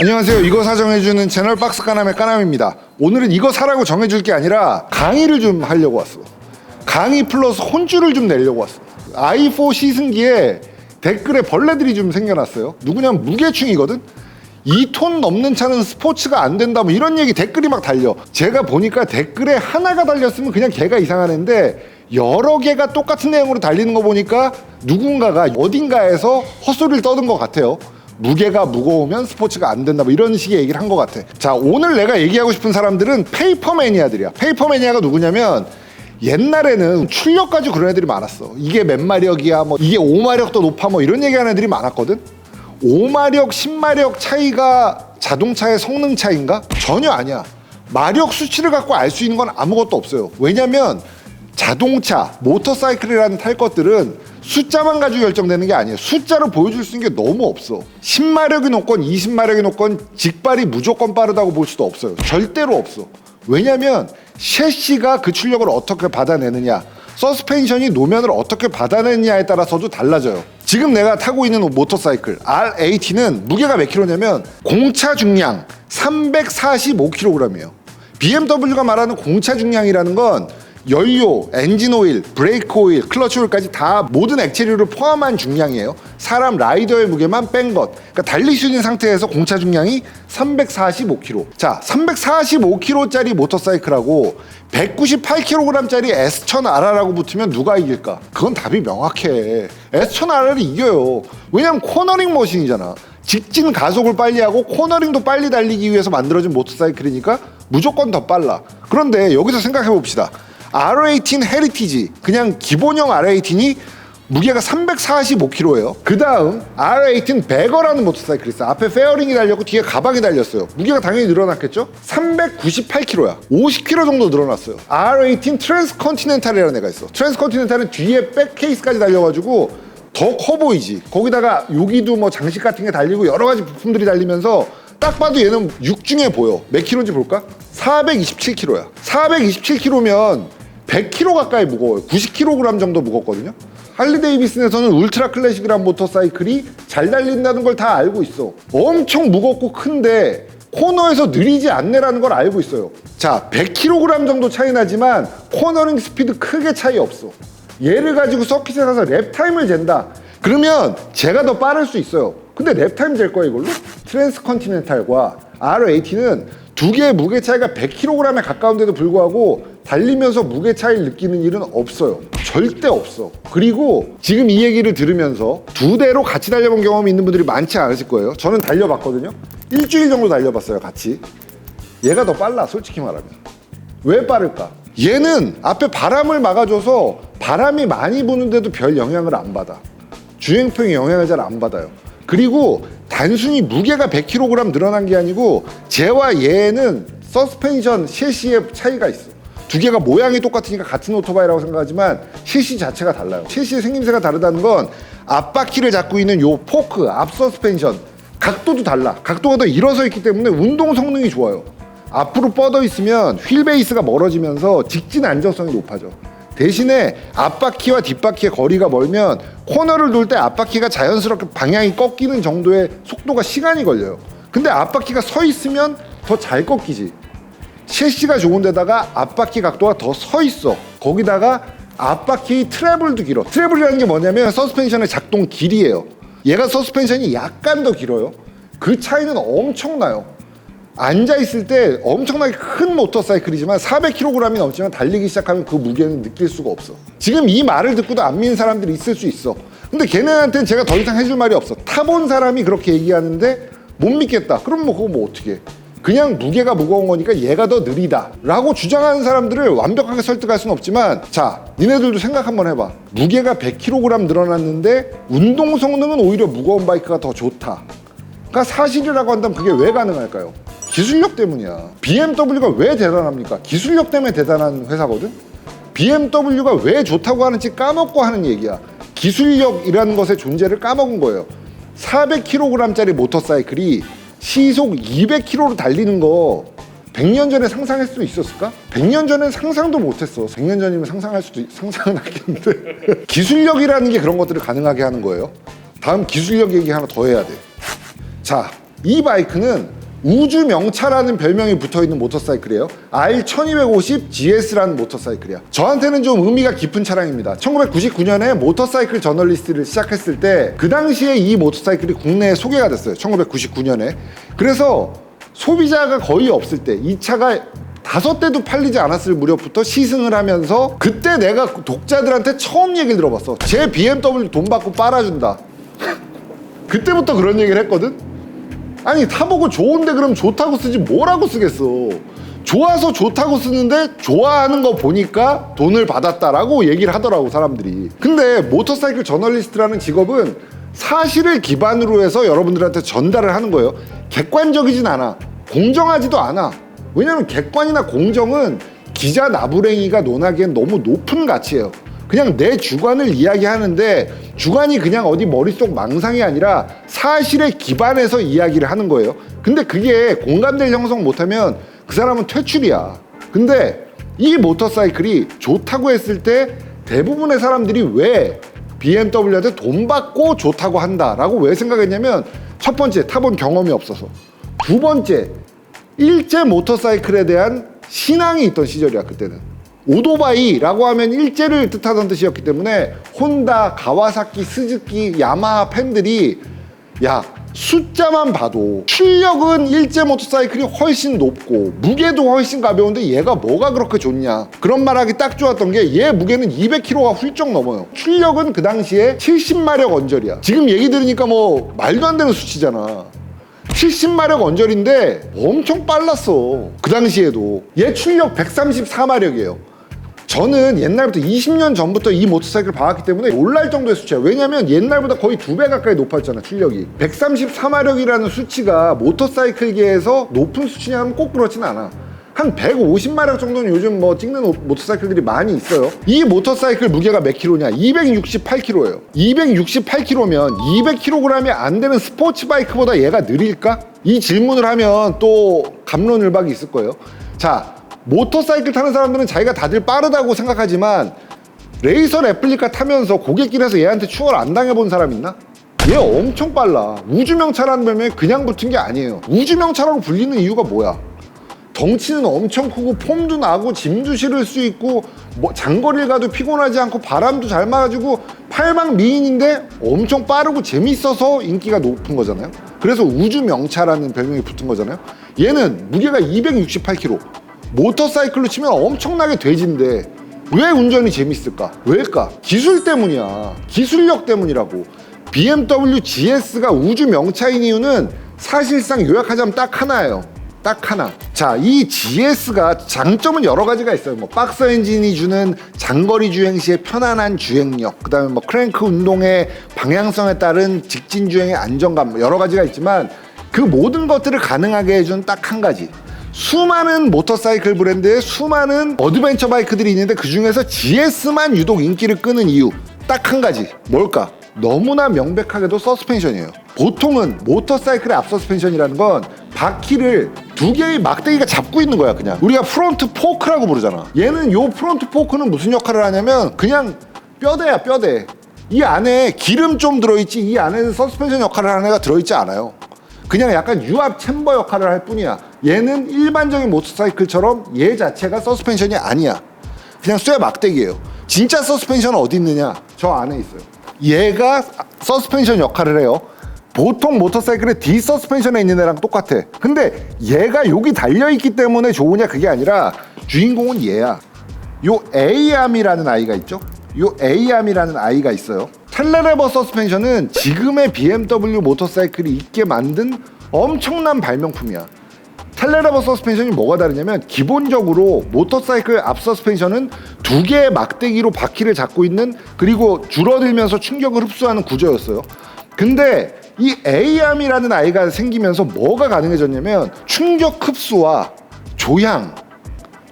안녕하세요. 이거 사정해주는 채널 박스 까남의 까남입니다. 오늘은 이거 사라고 정해줄 게 아니라 강의를 좀 하려고 왔어. 강의 플러스 혼주를 좀 내려고 왔어. i4 시승기에 댓글에 벌레들이 좀 생겨났어요. 누구냐면 무게충이거든? 2톤 넘는 차는 스포츠가 안 된다 뭐 이런 얘기 댓글이 막 달려. 제가 보니까 댓글에 하나가 달렸으면 그냥 걔가 이상한 애인데 여러 개가 똑같은 내용으로 달리는 거 보니까 누군가가 어딘가에서 헛소리를 떠든 것 같아요. 무게가 무거우면 스포츠가 안 된다 뭐 이런 식의 얘기를 한 것 같아. 자 오늘 내가 얘기하고 싶은 사람들은 페이퍼 매니아들이야. 페이퍼 매니아가 누구냐면 옛날에는 출력 가지고 그런 애들이 많았어. 이게 몇 마력이야, 뭐 이게 5마력도 높아, 뭐 이런 얘기하는 애들이 많았거든. 5마력, 10마력 차이가 자동차의 성능 차이인가? 전혀 아니야. 마력 수치를 갖고 알 수 있는 건 아무것도 없어요. 왜냐면 자동차, 모터사이클이라는 탈 것들은 숫자만 가지고 결정되는 게 아니에요. 숫자로 보여줄 수 있는 게 너무 없어. 10마력이 높건 20마력이 높건 직발이 무조건 빠르다고 볼 수도 없어요. 절대로 없어. 왜냐면 셰시가 그 출력을 어떻게 받아내느냐, 서스펜션이 노면을 어떻게 받아내느냐에 따라서도 달라져요. 지금 내가 타고 있는 모터사이클 R80은 무게가 몇 킬로냐면 공차 중량 345kg이에요. BMW가 말하는 공차 중량이라는 건 연료, 엔진 오일, 브레이크 오일, 클러치 오일까지 다 모든 액체류를 포함한 중량이에요. 사람 라이더의 무게만 뺀 것. 그러니까 있는 상태에서 공차 중량이 345kg. 자, 345kg짜리 모터사이클하고 198kg짜리 S1000R라고 붙으면 누가 이길까? 그건 답이 명확해. S1000R이 이겨요. 왜냐면 코너링 머신이잖아. 직진 가속을 빨리 하고 코너링도 빨리 달리기 위해서 만들어진 모터사이클이니까 무조건 더 빨라. 그런데 여기서 생각해 봅시다. R18 헤리티지 그냥 기본형 R18이 무게가 345kg예요. 그 다음 R18 베거라는 모터사이클이 있어. 앞에 페어링이 달렸고 뒤에 가방이 달렸어요. 무게가 당연히 늘어났겠죠? 398kg야. 50kg 정도 늘어났어요. R18 트랜스컨티넨탈이라는 애가 있어. 트랜스컨티넨탈은 뒤에 백 케이스까지 달려가지고 더 커 보이지. 거기다가 여기도 뭐 장식 같은 게 달리고 여러 가지 부품들이 달리면서 딱 봐도 얘는 육중에 보여. 몇 킬로인지 볼까? 427kg야. 427kg면 100kg 가까이 무거워요. 90kg 정도 무겁거든요. 할리 데이비슨에서는 울트라 클래식이란 모터사이클이 잘 달린다는 걸 다 알고 있어. 엄청 무겁고 큰데 코너에서 느리지 않네라는 걸 알고 있어요. 자, 100kg 정도 차이 나지만 코너링 스피드 크게 차이 없어. 얘를 가지고 서킷에 가서 랩 타임을 잰다. 그러면 제가 더 빠를 수 있어요. 근데 랩 타임 잴 거야 이걸로? 트랜스컨티넨탈과 R80은 두 개의 무게 차이가 100kg에 가까운데도 불구하고 달리면서 무게 차이를 느끼는 일은 없어요. 절대 없어. 그리고 지금 이 얘기를 들으면서 두 대로 같이 달려본 경험이 있는 분들이 많지 않으실 거예요. 저는 달려봤거든요. 일주일 정도 달려봤어요, 같이. 얘가 더 빨라, 솔직히 말하면. 왜 빠를까? 얘는 앞에 바람을 막아줘서 바람이 많이 부는데도 별 영향을 안 받아. 주행평이 영향을 잘 안 받아요. 그리고 단순히 무게가 100kg 늘어난 게 아니고 쟤와 얘는 서스펜션 셰시의 차이가 있어. 두 개가 모양이 똑같으니까 같은 오토바이라고 생각하지만 셰시 자체가 달라요. 셰시의 생김새가 다르다는 건 앞바퀴를 잡고 있는 요 포크, 앞 서스펜션 각도도 달라. 각도가 더 일어서 있기 때문에 운동 성능이 좋아요. 앞으로 뻗어 있으면 휠 베이스가 멀어지면서 직진 안정성이 높아져. 대신에 앞바퀴와 뒷바퀴의 거리가 멀면 코너를 돌 때 앞바퀴가 자연스럽게 방향이 꺾이는 정도의 속도가 시간이 걸려요. 근데 앞바퀴가 서 있으면 더 잘 꺾이지. 셰시가 좋은 데다가 앞바퀴 각도가 더 서 있어. 거기다가 앞바퀴 트래블도 길어. 트래블이라는 게 뭐냐면 서스펜션의 작동 길이에요. 얘가 서스펜션이 약간 더 길어요. 그 차이는 엄청나요. 앉아 있을 때 엄청나게 큰 모터사이클이지만 400kg이 넘지만 달리기 시작하면 그 무게는 느낄 수가 없어. 지금 이 말을 듣고도 안 믿는 사람들이 있을 수 있어. 근데 걔네한테는 제가 더 이상 해줄 말이 없어. 타본 사람이 그렇게 얘기하는데 못 믿겠다. 그럼 뭐 그거 뭐 어떻게? 해? 그냥 무게가 무거운 거니까 얘가 더 느리다 라고 주장하는 사람들을 완벽하게 설득할 수는 없지만 자 니네들도 생각 한번 해봐 무게가 100kg 늘어났는데 운동 성능은 오히려 무거운 바이크가 더 좋다 그러니까 사실이라고 한다면 그게 왜 가능할까요? 기술력 때문이야. BMW가 왜 대단합니까? 기술력 때문에 대단한 회사거든? BMW가 왜 좋다고 하는지 까먹고 하는 얘기야. 기술력이라는 것의 존재를 까먹은 거예요. 400kg짜리 모터사이클이 시속 200km로 달리는 거 100년 전에 상상할 수 있었을까? 100년 전엔 상상도 못했어. 100년 전이면 상상할 수도 있- 상상은 하겠는데 기술력이라는 게 그런 것들을 가능하게 하는 거예요. 다음 기술력 얘기 하나 더 해야 돼. 자, 이 바이크는 우주 명차라는 별명이 붙어 있는 모터사이클이에요. R1250 GS라는 모터사이클이야. 저한테는 좀 의미가 깊은 차량입니다. 1999년에 모터사이클 저널리스트를 시작했을 때 그 당시에 이 모터사이클이 국내에 소개가 됐어요. 1999년에. 그래서 소비자가 거의 없을 때 이 차가 다섯 대도 팔리지 않았을 무렵부터 시승을 하면서 그때 내가 독자들한테 처음 얘기를 들어봤어. 제 BMW 돈 받고 빨아준다. 그때부터 그런 얘기를 했거든. 아니 타보고 좋은데 그럼 좋다고 쓰지 뭐라고 쓰겠어. 좋아서 좋다고 쓰는데 좋아하는 거 보니까 돈을 받았다라고 얘기를 하더라고 사람들이. 근데 모터사이클 저널리스트라는 직업은 사실을 기반으로 해서 여러분들한테 전달을 하는 거예요. 객관적이진 않아. 공정하지도 않아. 왜냐면 객관이나 공정은 기자 나부랭이가 논하기엔 너무 높은 가치예요. 그냥 내 주관을 이야기하는데 주관이 그냥 어디 머릿속 망상이 아니라 사실에 기반해서 이야기를 하는 거예요. 근데 그게 공감대를 형성 못하면 그 사람은 퇴출이야. 근데 이 모터사이클이 좋다고 했을 때 대부분의 사람들이 왜 BMW한테 돈 받고 좋다고 한다라고 왜 생각했냐면 첫 번째 타본 경험이 없어서 두 번째 일제 모터사이클에 대한 신앙이 있던 시절이야 그때는 오토바이라고 하면 일제를 뜻하던 뜻이었기 때문에 혼다, 가와사키, 스즈키, 야마하 팬들이 야 숫자만 봐도 출력은 일제 모터사이클이 훨씬 높고 무게도 훨씬 가벼운데 얘가 뭐가 그렇게 좋냐 그런 말하기 딱 좋았던 게 얘 무게는 200kg가 훌쩍 넘어요 출력은 그 당시에 70마력 언저리야 지금 얘기 들으니까 뭐 말도 안 되는 수치잖아 70마력 언저리인데 엄청 빨랐어. 그 당시에도. 얘 출력 134마력이에요. 저는 옛날부터 20년 전부터 이 모터사이클을 봐왔기 때문에 놀랄 정도의 수치야. 왜냐면 옛날보다 거의 두 배 가까이 높았잖아, 출력이. 134마력이라는 수치가 모터사이클계에서 높은 수치냐면 꼭 그렇진 않아. 한 150마력 정도는 요즘 뭐 찍는 오- 모터사이클들이 많이 있어요. 이 모터사이클 무게가 몇 킬로냐? 268킬로예요. 268킬로면 200kg이 안 되는 스포츠 바이크보다 얘가 느릴까? 이 질문을 하면 또 감론을박이 있을 거예요. 자, 모터사이클 타는 사람들은 자기가 다들 빠르다고 생각하지만 레이서 레플리카 타면서 고객길에서 얘한테 추월 안 당해본 사람 있나? 얘 엄청 빨라. 우주명차라는 별명이 그냥 붙은 게 아니에요. 우주명차라고 불리는 이유가 뭐야? 덩치는 엄청 크고 폼도 나고 짐도 실을 수 있고 뭐 장거리를 가도 피곤하지 않고 바람도 잘 맞아주고 팔방 미인인데 엄청 빠르고 재밌어서 인기가 높은 거잖아요. 그래서 우주 명차라는 별명이 붙은 거잖아요. 얘는 무게가 268kg. 모터사이클로 치면 엄청나게 돼지인데 왜 운전이 재밌을까? 왜일까? 기술 때문이야. 기술력 때문이라고. BMW GS가 우주 명차인 이유는 사실상 요약하자면 딱 하나예요. 딱 하나. 자, 이 GS가 장점은 여러 가지가 있어요. 뭐 박스 엔진이 주는 장거리 주행 시의 편안한 주행력, 그다음에 뭐 크랭크 운동의 방향성에 따른 직진 주행의 안정감 뭐 여러 가지가 있지만 그 모든 것들을 가능하게 해준 딱 한 가지. 수많은 모터사이클 브랜드의 수많은 어드벤처 바이크들이 있는데 그 중에서 GS만 유독 인기를 끄는 이유 딱 한 가지. 뭘까? 너무나 명백하게도 서스펜션이에요. 보통은 모터사이클의 앞 서스펜션이라는 건 바퀴를 두 개의 막대기가 잡고 있는 거야 그냥. 우리가 프론트 포크라고 부르잖아. 얘는 요 프론트 포크는 무슨 역할을 하냐면 그냥 뼈대야 뼈대. 이 안에 기름 좀 들어있지 이 안에는 서스펜션 역할을 하는 애가 들어있지 않아요 그냥 약간 유압 챔버 역할을 할 뿐이야 얘는 일반적인 모터사이클처럼 얘 자체가 서스펜션이 아니야 그냥 쇠 막대기예요. 진짜 서스펜션은 어디 있느냐? 저 안에 있어요. 얘가 서스펜션 역할을 해요. 보통 모터사이클의 D 서스펜션에 있는 애랑 똑같아. 근데 얘가 여기 달려 있기 때문에 좋으냐 그게 아니라 주인공은 얘야. 요 A암이라는 아이가 있죠. 요 A암이라는 아이가 있어요. 텔레레버 서스펜션은 지금의 BMW 모터사이클이 있게 만든 엄청난 발명품이야. 텔레레버 서스펜션이 뭐가 다르냐면 기본적으로 모터사이클 앞 서스펜션은 두 개의 막대기로 바퀴를 잡고 있는 그리고 줄어들면서 충격을 흡수하는 구조였어요. 근데 이 A암이라는 아이가 생기면서 뭐가 가능해졌냐면 충격 흡수와 조향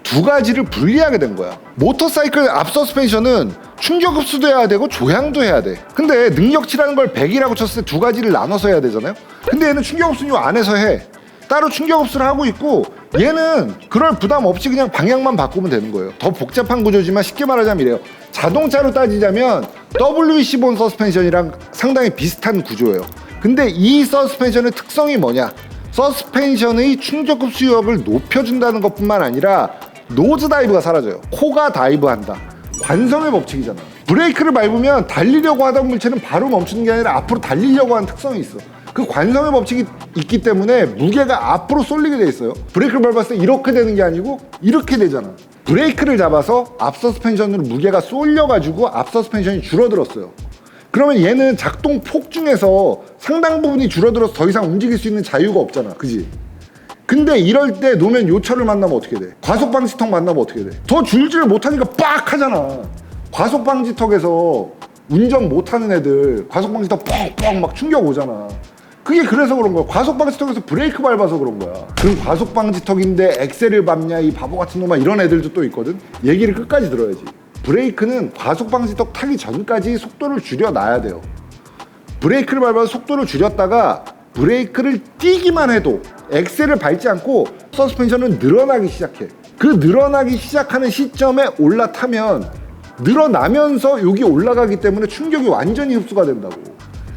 두 가지를 분리하게 된 거야. 모터사이클 앞 서스펜션은 충격 흡수도 해야 되고 조향도 해야 돼. 근데 능력치라는 걸 100이라고 쳤을 때 두 가지를 나눠서 해야 되잖아요. 근데 얘는 충격 흡수는 요 안에서 해. 따로 충격 흡수를 하고 있고 얘는 그럴 부담 없이 그냥 방향만 바꾸면 되는 거예요. 더 복잡한 구조지만 쉽게 말하자면 이래요. 자동차로 따지자면 WC 본 서스펜션이랑 상당히 비슷한 구조예요. 근데 이 서스펜션의 특성이 뭐냐? 서스펜션의 충격급 수역을 높여준다는 것뿐만 아니라 노즈 다이브가 사라져요. 코가 다이브한다. 관성의 법칙이잖아. 브레이크를 밟으면 달리려고 하던 물체는 바로 멈추는 게 아니라 앞으로 달리려고 하는 특성이 있어. 그 관성의 법칙이 있기 때문에 무게가 앞으로 쏠리게 돼 있어요. 브레이크를 밟았을 때 이렇게 되는 게 아니고 이렇게 되잖아. 브레이크를 잡아서 앞 서스펜션으로 무게가 쏠려가지고 앞 서스펜션이 줄어들었어요. 그러면 얘는 작동 폭 중에서 상당 부분이 줄어들어서 더 이상 움직일 수 있는 자유가 없잖아. 그지? 근데 이럴 때 노면 요철을 만나면 어떻게 돼? 과속 방지턱 만나면 어떻게 돼? 더 줄지를 못하니까 빡 하잖아. 과속 방지턱에서 운전 못하는 애들 과속 방지턱 뻥뻥 막 충격 오잖아. 그게 그래서 그런 거야. 과속 방지턱에서 브레이크 밟아서 그런 거야. 그럼 과속 방지턱인데 엑셀을 밟냐 이 바보 같은 놈아 이런 애들도 또 있거든. 얘기를 끝까지 들어야지. 브레이크는 과속 방지턱 타기 전까지 속도를 줄여놔야 돼요. 브레이크를 밟아서 속도를 줄였다가 브레이크를 띄기만 해도 엑셀을 밟지 않고 서스펜션은 늘어나기 시작해. 그 늘어나기 시작하는 시점에 올라타면 늘어나면서 여기 올라가기 때문에 충격이 완전히 흡수가 된다고.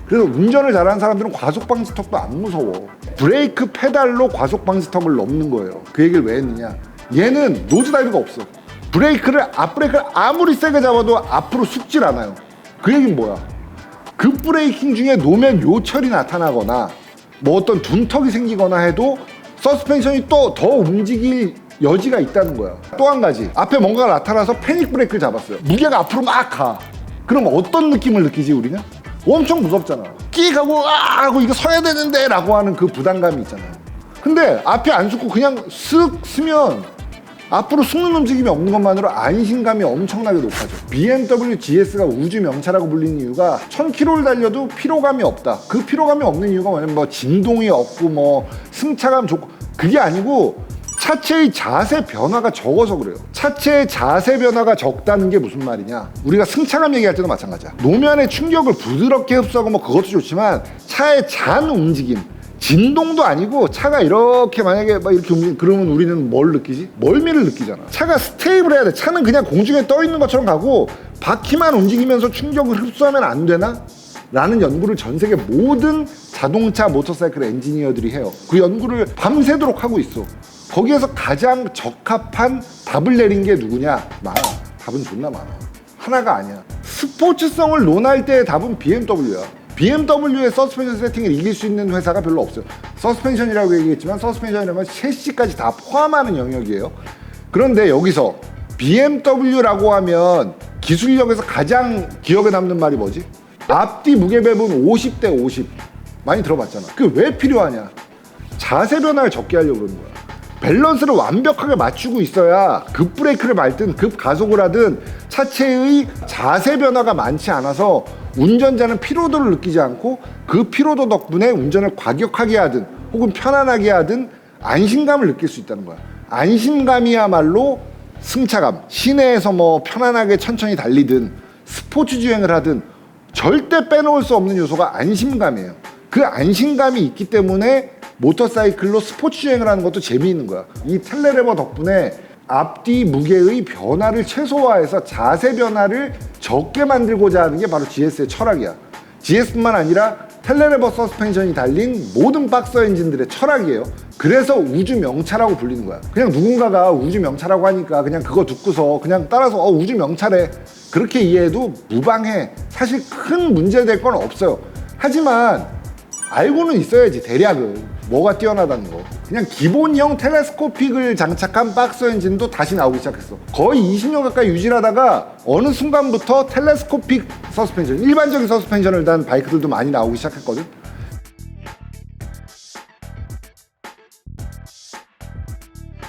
그래서 운전을 잘하는 사람들은 과속 방지턱도 안 무서워. 브레이크 페달로 과속 방지턱을 넘는 거예요. 그 얘기를 왜 했느냐? 얘는 노즈 다이브가 없어. 브레이크를 앞 브레이크를 아무리 세게 잡아도 앞으로 숙질 않아요. 그 얘기는 뭐야? 급 브레이킹 중에 노면 요철이 나타나거나 뭐 어떤 둔턱이 생기거나 해도 서스펜션이 또 더 움직일 여지가 있다는 거야. 또 한 가지 앞에 뭔가가 나타나서 패닉 브레이크를 잡았어요. 무게가 앞으로 막 가. 그럼 어떤 느낌을 느끼지 우리는? 엄청 무섭잖아. 끼 가고 아 하고 이거 서야 되는데 라고 하는 그 부담감이 있잖아요. 근데 앞에 안 숨고 그냥 쓱 쓰면 앞으로 숨는 움직임이 없는 것만으로 안심감이 엄청나게 높아져. BMW GS가 우주 명차라고 불리는 이유가 1000km를 달려도 피로감이 없다. 그 피로감이 없는 이유가 뭐냐면 뭐 진동이 없고 뭐 승차감 좋고 그게 아니고 차체의 자세 변화가 적어서 그래요. 차체의 자세 변화가 적다는 게 무슨 말이냐? 우리가 승차감 얘기할 때도 마찬가지야. 노면의 충격을 부드럽게 흡수하고 뭐 그것도 좋지만 차의 잔 움직임, 진동도 아니고 차가 이렇게 만약에 막 이렇게 움직 그러면 우리는 뭘 느끼지? 멀미를 느끼잖아. 차가 스테이블 해야 돼. 차는 그냥 공중에 떠 있는 것처럼 가고 바퀴만 움직이면서 충격을 흡수하면 안 되나? 라는 연구를 전 세계 모든 자동차 모터사이클 엔지니어들이 해요. 그 연구를 밤새도록 하고 있어. 거기에서 가장 적합한 답을 내린 게 누구냐? 많아. 답은 존나 많아. 하나가 아니야. 스포츠성을 논할 때의 답은 BMW야. BMW의 서스펜션 세팅을 이길 수 있는 회사가 별로 없어요. 서스펜션이라고 얘기했지만 서스펜션이라면 셰시까지 다 포함하는 영역이에요. 그런데 여기서 BMW라고 하면 기술력에서 가장 기억에 남는 말이 뭐지? 앞뒤 무게 배분 50대 50 많이 들어봤잖아. 그게 왜 필요하냐? 자세 변화를 적게 하려고 그러는 거야. 밸런스를 완벽하게 맞추고 있어야 급 브레이크를 밟든 급 가속을 하든 차체의 자세 변화가 많지 않아서 운전자는 피로도를 느끼지 않고 그 피로도 덕분에 운전을 과격하게 하든 혹은 편안하게 하든 안심감을 느낄 수 있다는 거야. 안심감이야말로 승차감. 시내에서 뭐 편안하게 천천히 달리든 스포츠 주행을 하든 절대 빼놓을 수 없는 요소가 안심감이에요. 그 안심감이 있기 때문에 모터사이클로 스포츠 주행을 하는 것도 재미있는 거야. 이 텔레레버 덕분에 앞뒤 무게의 변화를 최소화해서 자세 변화를 적게 만들고자 하는 게 바로 GS의 철학이야. GS뿐만 아니라 텔레레버 서스펜션이 달린 모든 박스 엔진들의 철학이에요. 그래서 우주 명차라고 불리는 거야. 그냥 누군가가 우주 명차라고 하니까 그냥 그거 듣고서 그냥 따라서 어 우주 명차래 그렇게 이해해도 무방해. 사실 큰 문제 될 건 없어요. 하지만 알고는 있어야지 대략은 뭐가 뛰어나다는 거 그냥 기본형 텔레스코픽을 장착한 박스 엔진도 다시 나오기 시작했어 거의 20년 가까이 유지하다가 어느 순간부터 텔레스코픽 서스펜션 일반적인 서스펜션을 단 바이크들도 많이 나오기 시작했거든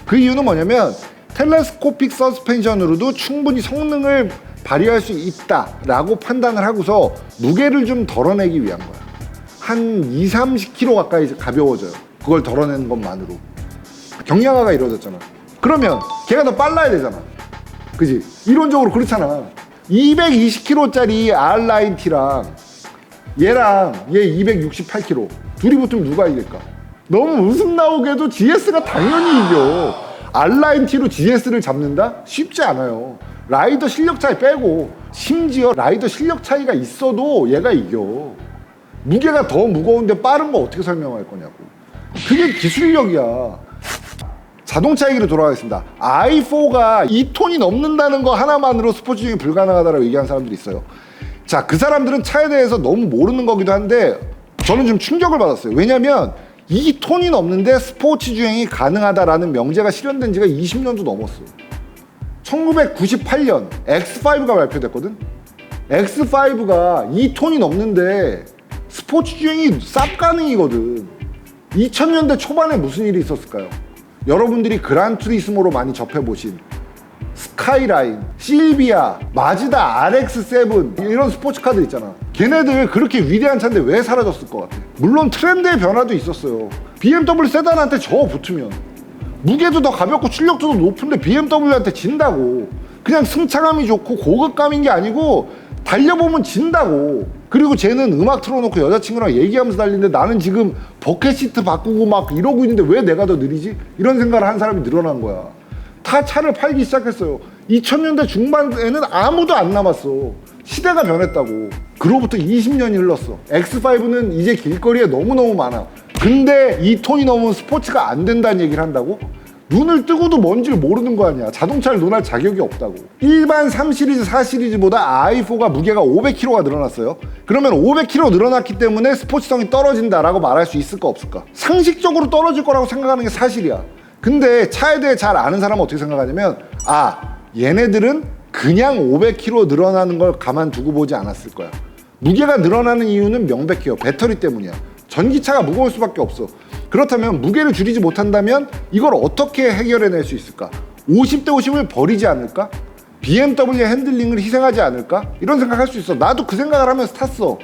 그 이유는 뭐냐면 텔레스코픽 서스펜션으로도 충분히 성능을 발휘할 수 있다라고 판단을 하고서 무게를 좀 덜어내기 위한 거야. 한 2, 30kg 가까이 가벼워져요. 그걸 덜어내는 것만으로. 경량화가 이루어졌잖아. 그러면 걔가 더 빨라야 되잖아. 그지? 이론적으로 그렇잖아. 220kg짜리 R라인 T랑 얘랑 얘 268kg. 둘이 붙으면 누가 이길까? 너무 웃음 나오게도 GS가 당연히 이겨. R라인 T로 GS를 잡는다? 쉽지 않아요. 라이더 실력 차이 빼고 심지어 라이더 실력 차이가 있어도 얘가 이겨. 무게가 더 무거운데 빠른 거 어떻게 설명할 거냐고. 그게 기술력이야. 자동차 얘기로 돌아가겠습니다. i4가 2톤이 넘는다는 거 하나만으로 스포츠 중에 불가능하다라고 얘기하는 사람들이 있어요. 자, 그 사람들은 차에 대해서 너무 모르는 거기도 한데 저는 좀 충격을 받았어요. 왜냐면 2톤이 넘는데 스포츠 주행이 가능하다라는 명제가 실현된 지가 20년도 넘었어. 1998년 X5가 발표됐거든. X5가 2톤이 넘는데 스포츠 주행이 쌉 가능이거든. 2000년대 초반에 무슨 일이 있었을까요? 여러분들이 그란투리스모로 많이 접해보신 스카이라인, 실비아, 마즈다 RX7 이런 스포츠카들 있잖아. 걔네들 그렇게 위대한 차인데 왜 사라졌을 것 같아? 물론 트렌드의 변화도 있었어요. BMW 세단한테 저 붙으면 무게도 더 가볍고 출력도 더 높은데 BMW한테 진다고. 그냥 승차감이 좋고 고급감인 게 아니고 달려보면 진다고. 그리고 쟤는 음악 틀어놓고 여자친구랑 얘기하면서 달리는데 나는 지금 버켓 시트 바꾸고 막 이러고 있는데 왜 내가 더 느리지? 이런 생각을 한 사람이 늘어난 거야. 다 차를 팔기 시작했어요. 2000년대 중반에는 아무도 안 남았어. 시대가 변했다고. 그로부터 20년이 흘렀어. X5는 이제 길거리에 너무너무 많아. 근데 이 톤이 넘은 스포츠가 안 된다는 얘기를 한다고? 눈을 뜨고도 뭔지를 모르는 거 아니야. 자동차를 논할 자격이 없다고. 일반 3 시리즈, 4 시리즈보다 i4가 무게가 500kg가 늘어났어요. 그러면 500kg 늘어났기 때문에 스포츠성이 떨어진다라고 말할 수 있을까 없을까? 상식적으로 떨어질 거라고 생각하는 게 사실이야. 근데 차에 대해 잘 아는 사람은 어떻게 생각하냐면 아 얘네들은 그냥 500kg 늘어나는 걸 가만두고 보지 않았을 거야. 무게가 늘어나는 이유는 명백해요. 배터리 때문이야. 전기차가 무거울 수밖에 없어. 그렇다면 무게를 줄이지 못한다면 이걸 어떻게 해결해낼 수 있을까? 50대 50을 버리지 않을까? BMW 핸들링을 희생하지 않을까? 이런 생각할 수 있어. 나도 그 생각을 하면서 탔어.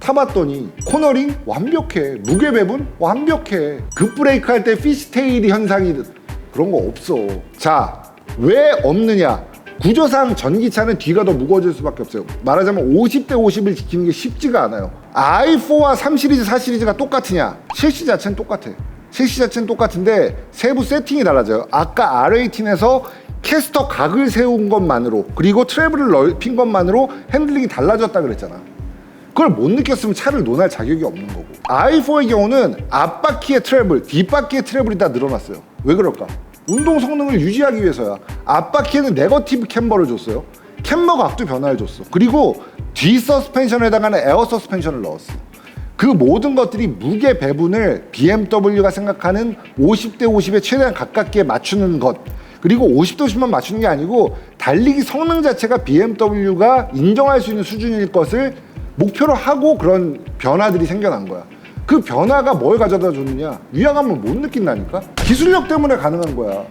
타봤더니 코너링 완벽해. 무게 배분 완벽해. 급브레이크 할 때 피시테일이 현상이 그런 거 없어. 자, 왜 없느냐? 구조상 전기차는 뒤가 더 무거워질 수밖에 없어요. 말하자면 50대 50을 지키는 게 쉽지가 않아요. I4와 3 시리즈, 4 시리즈가 똑같으냐? 실시 자체는 똑같아. 실시 자체는 똑같은데 세부 세팅이 달라져요. 아까 R18에서 캐스터 각을 세운 것만으로 그리고 트래블을 넓힌 것만으로 핸들링이 달라졌다 그랬잖아. 그걸 못 느꼈으면 차를 논할 자격이 없는 거고 i4의 경우는 앞바퀴의 트래블, 뒷바퀴의 트래블이 다 늘어났어요 왜 그럴까? 운동 성능을 유지하기 위해서야 앞바퀴에는 네거티브 캠버를 줬어요 캠버 각도 변화를 줬어 그리고 뒤 서스펜션에 해당하는 에어 서스펜션을 넣었어 그 모든 것들이 무게 배분을 BMW가 생각하는 50대 50에 최대한 가깝게 맞추는 것 그리고 50대 50만 맞추는 게 아니고 달리기 성능 자체가 BMW가 인정할 수 있는 수준일 것을 목표로 하고 그런 변화들이 생겨난 거야. 그 변화가 뭘 가져다 줬느냐? 위화감을 못 느낀다니까? 기술력 때문에 가능한 거야.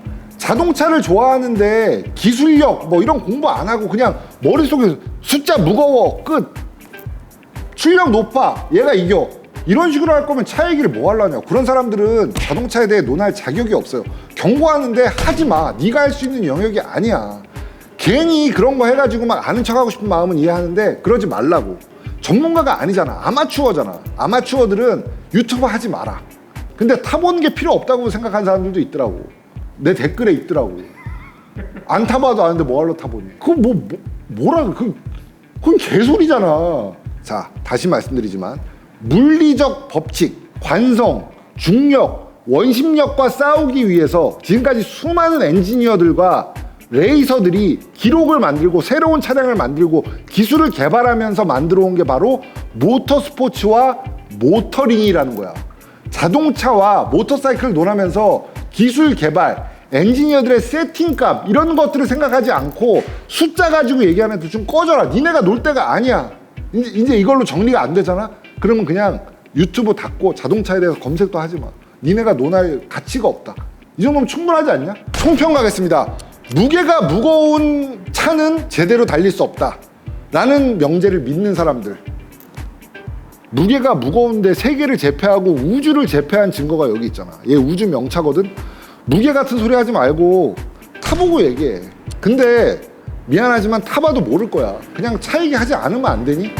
자동차를 좋아하는데 기술력 뭐 이런 공부 안 하고 그냥 머릿속에 숫자 무거워 끝. 출력 높아 얘가 이겨. 이런 식으로 할 거면 차 얘기를 뭐 하려냐. 그런 사람들은 자동차에 대해 논할 자격이 없어요. 경고하는데 하지 마. 네가 할 수 있는 영역이 아니야. 괜히 그런 거 해가지고 막 아는 척하고 싶은 마음은 이해하는데 그러지 말라고. 전문가가 아니잖아. 아마추어잖아. 아마추어들은 유튜브 하지 마라. 근데 타보는 게 필요 없다고 생각하는 사람들도 있더라고 내 댓글에 있더라고. 안 타봐도 아는데 뭐하러 타보니. 그건 뭐, 뭐 뭐라 그 그건 개소리잖아. 자 다시 말씀드리지만 물리적 법칙 관성 중력 원심력과 싸우기 위해서 지금까지 수많은 엔지니어들과 레이서들이 기록을 만들고 새로운 차량을 만들고 기술을 개발하면서 만들어 온 게 바로 모터 스포츠와 모터링이라는 거야. 자동차와 모터사이클을 논하면서 기술 개발, 엔지니어들의 세팅값 이런 것들을 생각하지 않고 숫자 가지고 얘기하는 애들 좀 꺼져라. 니네가 놀 때가 아니야. 이제, 이제 이걸로 정리가 안 되잖아. 그러면 그냥 유튜브 닫고 자동차에 대해서 검색도 하지 마. 니네가 논할 가치가 없다. 이 정도면 충분하지 않냐? 총평 가겠습니다. 무게가 무거운 차는 제대로 달릴 수 없다. 라는 명제를 믿는 사람들. 무게가 무거운데 세계를 제패하고 우주를 제패한 증거가 여기 있잖아. 얘 우주 명차거든. 무게 같은 소리 하지 말고 타보고 얘기해. 근데 미안하지만 타봐도 모를 거야. 그냥 차 얘기하지 않으면 안 되니?